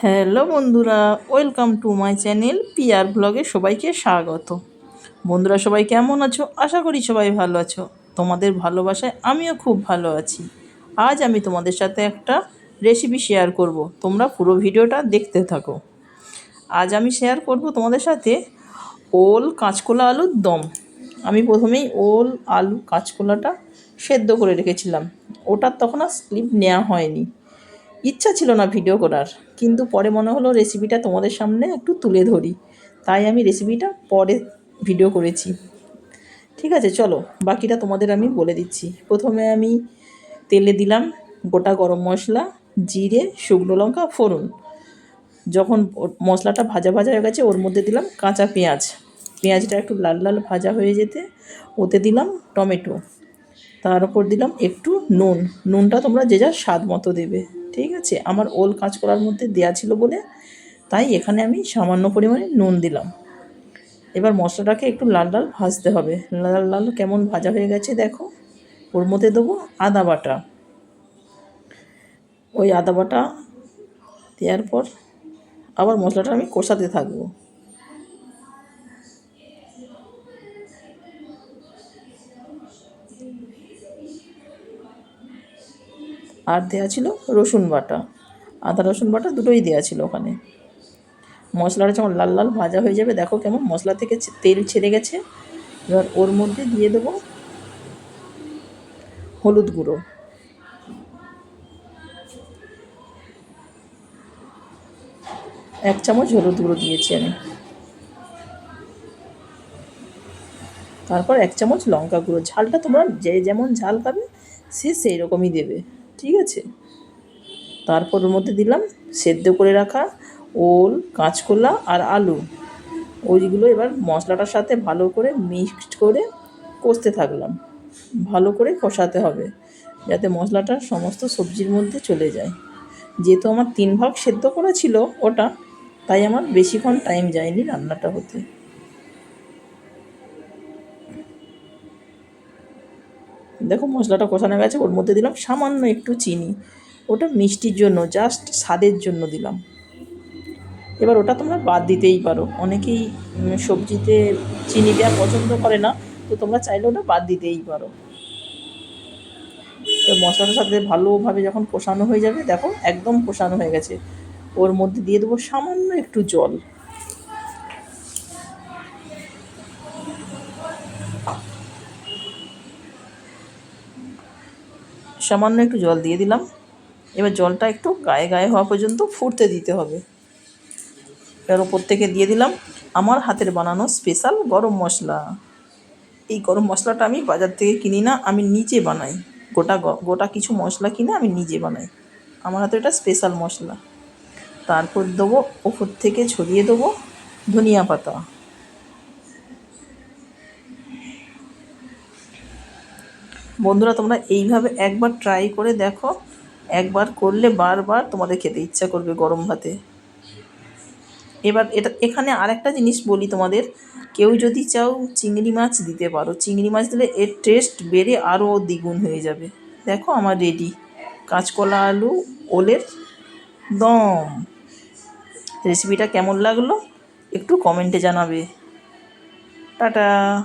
Hello বন্ধুরা, welcome to my channel PR ব্লগে সবাইকে স্বাগত। বন্ধুরা, সবাই কেমন আছো? আশা করি সবাই ভালো আছো। তোমাদের ভালোবাসায় আমিও খুব ভালো আছি। আজ আমি তোমাদের সাথে একটা রেসিপি শেয়ার করব। তোমরা পুরো ভিডিওটা দেখতে থাকো। আজ আমি শেয়ার করব তোমাদের সাথে ওল কাঁচকলা আলুর দম। আমি প্রথমেই ওল, আলু, কাঁচকলাটা সেদ্ধ করে রেখেছিলাম। ওটার তখন আর স্লিপ নেওয়া হয়নি। ইচ্ছা ছিল না ভিডিও করার, কিন্তু পরে মনে হলো রেসিপিটা তোমাদের সামনে একটু তুলে ধরি। তাই আমি রেসিপিটা পরে ভিডিও করেছি। ঠিক আছে, চলো, বাকিটা তোমাদের আমি বলে দিচ্ছি। প্রথমে আমি তেলে দিলাম গোটা গরম মশলা, জিরে, শুকনো লঙ্কা, ফোড়ন। যখন মশলাটা ভাজা ভাজা হয়ে গেছে, ওর মধ্যে দিলাম কাঁচা পেঁয়াজ। পেঁয়াজটা একটু লাল লাল ভাজা হয়ে যেতে, ওতে দিলাম টমেটো। তার উপর দিলাম একটু নুন। নুনটা তোমরা যে যার স্বাদ মতো দেবে, ঠিক আছে? আমার ওল কাঁচকলার মধ্যে দেয়া ছিল বলে তাই এখানে আমি সামান্য পরিমাণে নুন দিলাম। এবার মশলাটাকে একটু লাল লাল ভাজতে হবে। লাল লাল কেমন ভাজা হয়ে গেছে দেখো। ওর মধ্যে দেবো আদা বাটা। ওই আদা বাটা দেওয়ার পর আবার মশলাটা আমি কষাতে থাকব। আর দেওয়া ছিল রসুন বাটা। আদা, রসুন বাটা দুটোই দেওয়া ছিল ওখানে। মশলাটা যখন লাল লাল ভাজা হয়ে যাবে, দেখো কেমন মশলা থেকে তেল ছেড়ে গেছে। এবার ওর মধ্যে দিয়ে দেবো হলুদ গুঁড়ো। এক চামচ হলুদ গুঁড়ো দিয়েছি আমি। তারপর এক চামচ লঙ্কা গুঁড়ো। ঝালটা তোমরা যে যেমন ঝাল খাবে, সে সেই রকমই দেবে। ঠিক আছে? তারপর ওর মধ্যে দিলাম সেদ্ধ করে রাখা ওল, কাঁচকলা আর আলু। ওইগুলো এবার মশলাটার সাথে ভালো করে মিক্সড করে কষতে থাকলাম। ভালো করে কষাতে হবে যাতে মশলাটা সমস্ত সবজির মধ্যে চলে যায়। যেহেতু আমার তিন ভাগ সেদ্ধ করা ছিল ওটা, তাই আমার বেশিক্ষণ টাইম যায়নি রান্নাটা হতে। দেখো মশলাটা কষানো গেছে, ওর মধ্যে দিলাম সামান্য একটু চিনি। ওটা মিষ্টির জন্য জাস্ট স্বাদের জন্য দিলাম। এবার ওটা তোমরা বাদ দিতেই পারো। অনেকেই সবজিতে চিনি দেওয়া পছন্দ করে না, তো তোমরা চাইলে ওটা বাদ দিতেই পারো। তো মশলাটার সাথে ভালোভাবে যখন কষানো হয়ে যাবে, দেখো একদম কষানো হয়ে গেছে। ওর মধ্যে দিয়ে দেবো সামান্য একটু জল। সামান্য একটু জল দিয়ে দিলাম। এবার জলটা একটু গায়ে গায়ে হওয়া পর্যন্ত ফুটতে দিতে হবে। এর ওপর থেকে দিয়ে দিলাম আমার হাতের বানানো স্পেশাল গরম মশলা। এই গরম মশলাটা আমি বাজার থেকে কিনি না, আমি নিজে বানাই। গোটা গোটা কিছু মশলা কিনে আমি নিজে বানাই। আমার হাতে এটা স্পেশাল মশলা। তারপর দেবো ওপর থেকে ছড়িয়ে দেবো ধনিয়া পাতা। বন্ধুরা, তোমরা এইভাবে একবার ট্রাই করে দেখো। একবার করলে বারবার তোমাদের খেতে ইচ্ছা করবে গরম ভাতে। এবার এটা, এখানে আরেকটা জিনিস বলি তোমাদের। কেউ যদি চাও চিংড়ি মাছ দিতে পারো। চিংড়ি মাছ দিলে এর টেস্ট বেড়ে আরও দ্বিগুণ হয়ে যাবে। দেখো আমার রেডি কাঁচকলা, আলু, ওলের দম। রেসিপিটা কেমন লাগল? একটু কমেন্টে জানাবে। টাটা।